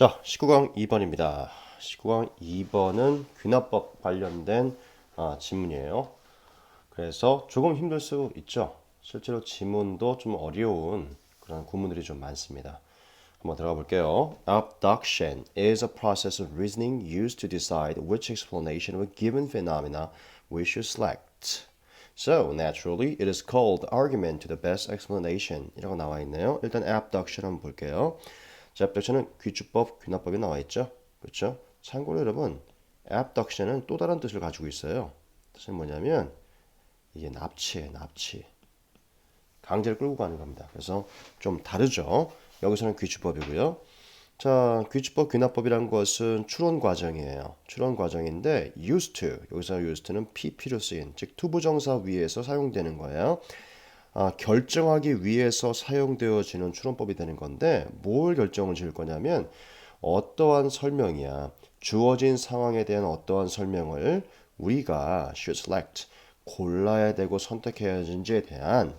자, 19강 2번입니다. 19강 2번은 귀납법 관련된 아, 지문이에요. 그래서 조금 힘들 수 있죠. 실제로 지문도 좀 어려운 그런 구문들이 좀 많습니다. 한번 들어가 볼게요. Abduction is a process of reasoning used to decide which explanation of a given phenomena we should select. So, naturally, it is called argument to the best explanation. 이라고 나와 있네요. 일단 abduction 한번 볼게요. 자, abduction은 귀주법, 귀납법이 나와 있죠. 그렇죠? 참고로 여러분, abduction은 또 다른 뜻을 가지고 있어요. 뜻은 뭐냐면 이게 납치예요, 납치. 강제를 끌고 가는 겁니다. 그래서 좀 다르죠. 여기서는 귀주법이고요. 자, 귀주법, 귀납법이란 것은 추론 과정이에요. 추론 과정인데 used to 여기서 used to는 PP로 쓰인 즉 투부정사 위에서 사용되는 거예요. 아, 결정하기 위해서 사용되어지는 추론법이 되는 건데 뭘 결정을 지을 거냐면 어떠한 설명이야 주어진 상황에 대한 어떠한 설명을 우리가 should select 골라야 되고 선택해야 하는지에 대한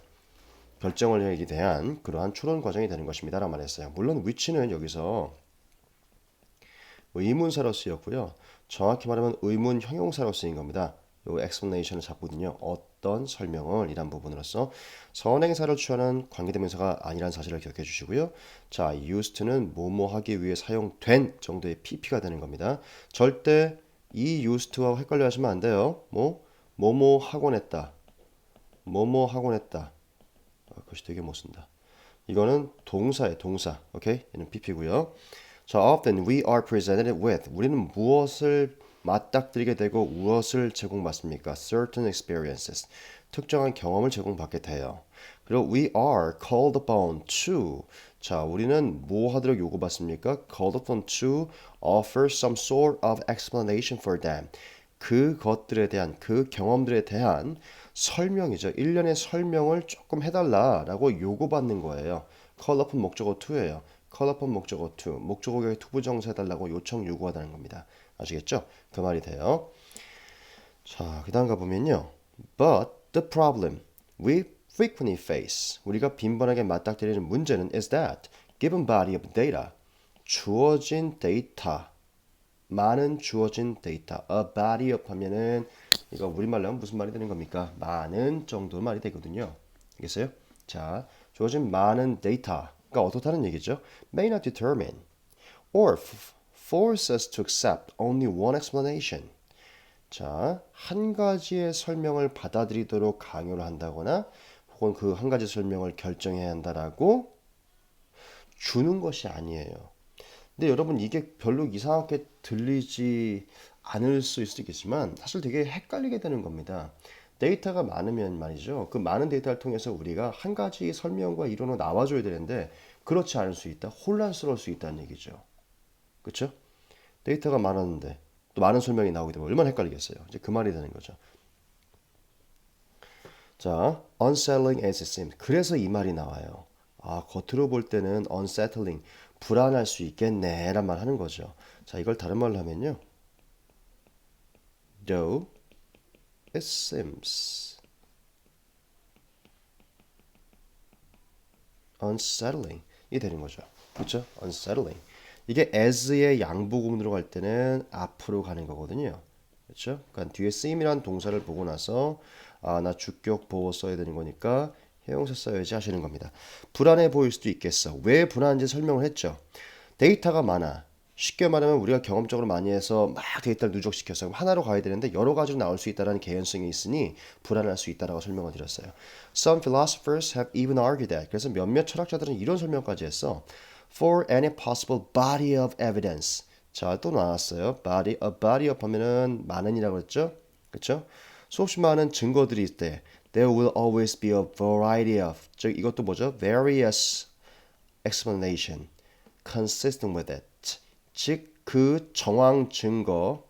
결정을 하기에 대한 그러한 추론 과정이 되는 것입니다. 라고 말했어요. 물론 which는 여기서 의문사로 쓰였고요. 정확히 말하면 의문 형용사로 쓰인 겁니다. 요 explanation을 잡거든요. 어떤 설명을 이란 부분으로서 선행사를 취하는 관계대명사가 아니란 사실을 기억해 주시고요. 자, used는 뭐뭐 하기 위해 사용된 정도의 pp가 되는 겁니다. 절대 이 used와 헷갈려 하시면 안 돼요. 뭐 뭐뭐 하곤 했다. 뭐뭐 하곤 했다. 아, 그것이 되게 못 쓴다. 이거는 동사의 동사. 오케이? 얘는 pp고요. 자, often we are presented with 우리는 무엇을 맞닥뜨리게 되고 무엇을 제공받습니까? certain experiences. 특정한 경험을 제공받게 돼요. 그리고 we are called upon to. 자, 우리는 뭐 하도록 요구받습니까? called upon to offer some sort of explanation for them. 그것들에 대한 그 경험들에 대한 설명이죠. 일련의 설명을 조금 해달라라고 요구받는 거예요. call upon 목적어 to예요. Upon 목적어 to. 목적어의 투부정사 해달라고 요청 요구하다는 겁니다. 아시겠죠? 그 말이 돼요. 자, 그 다음 가보면요. But the problem we frequently face, 우리가 빈번하게 맞닥뜨리는 문제는 is that given body of data, 주어진 데이터, 많은 주어진 데이터, a body of 하면은 이거 우리말로 하면 무슨 말이 되는 겁니까? 많은 정도 말이 되거든요. 알겠어요? 자, 주어진 많은 데이터 가 어떻다는 얘기죠? may not determine or force us to accept only one explanation. 자, 한 가지의 설명을 받아들이도록 강요를 한다거나 혹은 그 한 가지 설명을 결정해야 한다라고 주는 것이 아니에요. 근데 여러분 이게 별로 이상하게 들리지 않을 수 있겠지만 사실 되게 헷갈리게 되는 겁니다. 데이터가 많으면 말이죠. 그 많은 데이터를 통해서 우리가 한 가지 설명과 이론을 나와줘야 되는데 그렇지 않을 수 있다. 혼란스러울 수 있다는 얘기죠. 그렇죠? 데이터가 많았는데 또 많은 설명이 나오게 되면 얼마나 헷갈리겠어요. 이제 그 말이 되는 거죠. 자, unsettling as it seems. 그래서 이 말이 나와요. 아, 겉으로 볼 때는 unsettling, 불안할 수 있겠네, 란 말 하는 거죠. 자, 이걸 다른 말로 하면요. though seems unsettling 이 되는 거죠. 그렇죠? unsettling. 이게 as의 양보구문으로 갈 때는 앞으로 가는 거거든요. 그렇죠? 그러니까 뒤에 쓰임이란 동사를 보고 나서 아, 나 주격 보호 써야 되는 거니까 해용사 써야지 하시는 겁니다. 불안해 보일 수도 있겠어. 왜 불안한지 설명을 했죠. 데이터가 많아. 쉽게 말하면 우리가 경험적으로 많이 해서 막 데이터를 누적시켜서 하나로 가야 되는데 여러 가지로 나올 수 있다는 개연성이 있으니 불안할 수 있다라고 설명을 드렸어요. Some philosophers have even argued that. 그래서 몇몇 철학자들은 이런 설명까지 했어. For any possible body of evidence. 자, 또 나왔어요. body, a body of 하면은 많은이라고 그랬죠? 그렇죠? 수없이 많은 증거들이 있대. There will always be a variety of. 즉 이것도 뭐죠? Various explanation consistent with it. 즉 그 정황 증거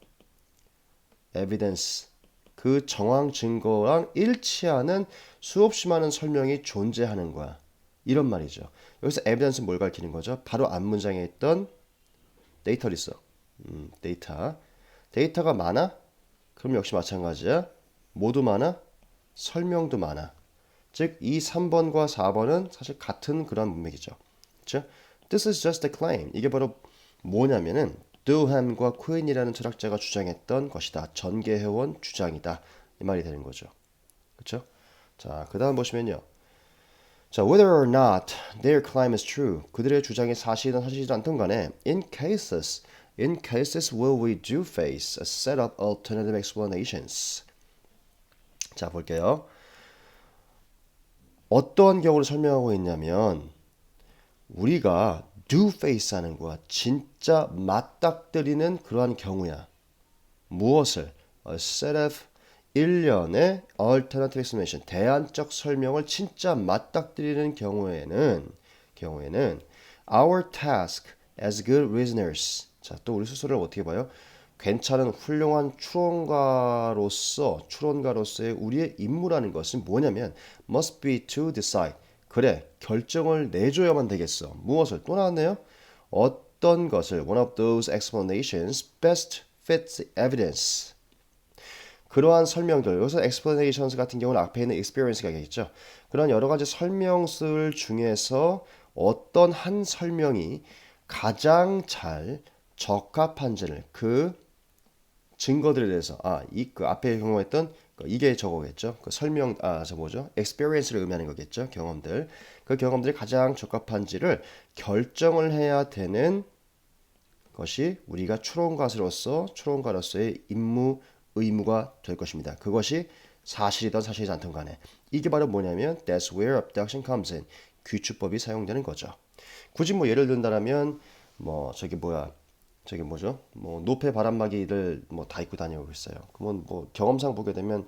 evidence 그 정황 증거랑 일치하는 수없이 많은 설명이 존재하는 거야. 이런 말이죠. 여기서 evidence는 뭘 가리키는 거죠? 바로 앞 문장에 있던 데이터를 있어. 음, 데이터. 데이터가 많아? 그럼 역시 마찬가지야. 모두 많아? 설명도 많아. 즉, 이 3번과 4번은 사실 같은 그런 문맥이죠. 그렇죠? This is just a claim. 이게 바로 뭐냐면은 두햄과 코인이라는 철학자가 주장했던 것이다. 전개해온 주장이다. 이 말이 되는 거죠. 그렇죠? 자, 그다음 보시면요. 자, whether or not their claim is true. 그들의 주장이 사실이든 사실이지 않든 간에 in cases in cases where we do face a set of alternative explanations. 자, 볼게요. 어떠한 경우를 설명하고 있냐면 우리가 do face 하는 거야. 진짜 맞닥뜨리는 그러한 경우야. 무엇을? A set of 일련의 alternative explanation, 대안적 설명을 진짜 맞닥뜨리는 경우에는 경우에는 our task as good reasoners. 자, 또 우리 스스로를 어떻게 봐요? 괜찮은 훌륭한 추론가로서 추론가로서의 우리의 임무라는 것은 뭐냐면 must be to decide. 그래, 결정을 내줘야만 되겠어. 무엇을 또 나왔네요? 어떤 것을 one of those explanations best fits evidence. 그러한 설명들 여기서 explanations 같은 경우는 앞에 있는 experience가 있죠. 그런 여러 가지 설명들 중에서 어떤 한 설명이 가장 잘 적합한지를 그 증거들에 대해서 아 이 그 앞에 경험했던 그 이게 저거겠죠. 그 설명 아 저 뭐죠? experience를 의미하는 거겠죠. 경험들 그 경험들이 가장 적합한지를 결정을 해야 되는 것이 우리가 추론가로서 추론가로서의 임무 의무가 될 것입니다. 그것이 사실이든 사실이지 않든 간에 이게 바로 뭐냐면 that's where abduction comes in 귀추법이 사용되는 거죠. 굳이 뭐 예를 든다면 뭐 저기 뭐야 저기 뭐죠 뭐 노폐 바람막이를 뭐 다 입고 다니고 있어요. 그러면 뭐 경험상 보게 되면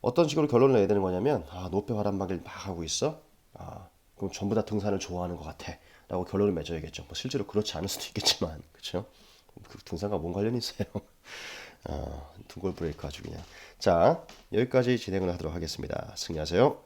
어떤 식으로 결론을 내야 되는 거냐면 아 노폐 바람막이를 막 하고 있어 아 그럼 전부 다 등산을 좋아하는 것 같아 라고 결론을 맺어야겠죠. 뭐 실제로 그렇지 않을 수도 있겠지만 그렇죠? 그 등산과 뭔 관련이 있어요? 아, 두골 브레이크 아주 그냥. 자, 여기까지 진행을 하도록 하겠습니다. 승리하세요.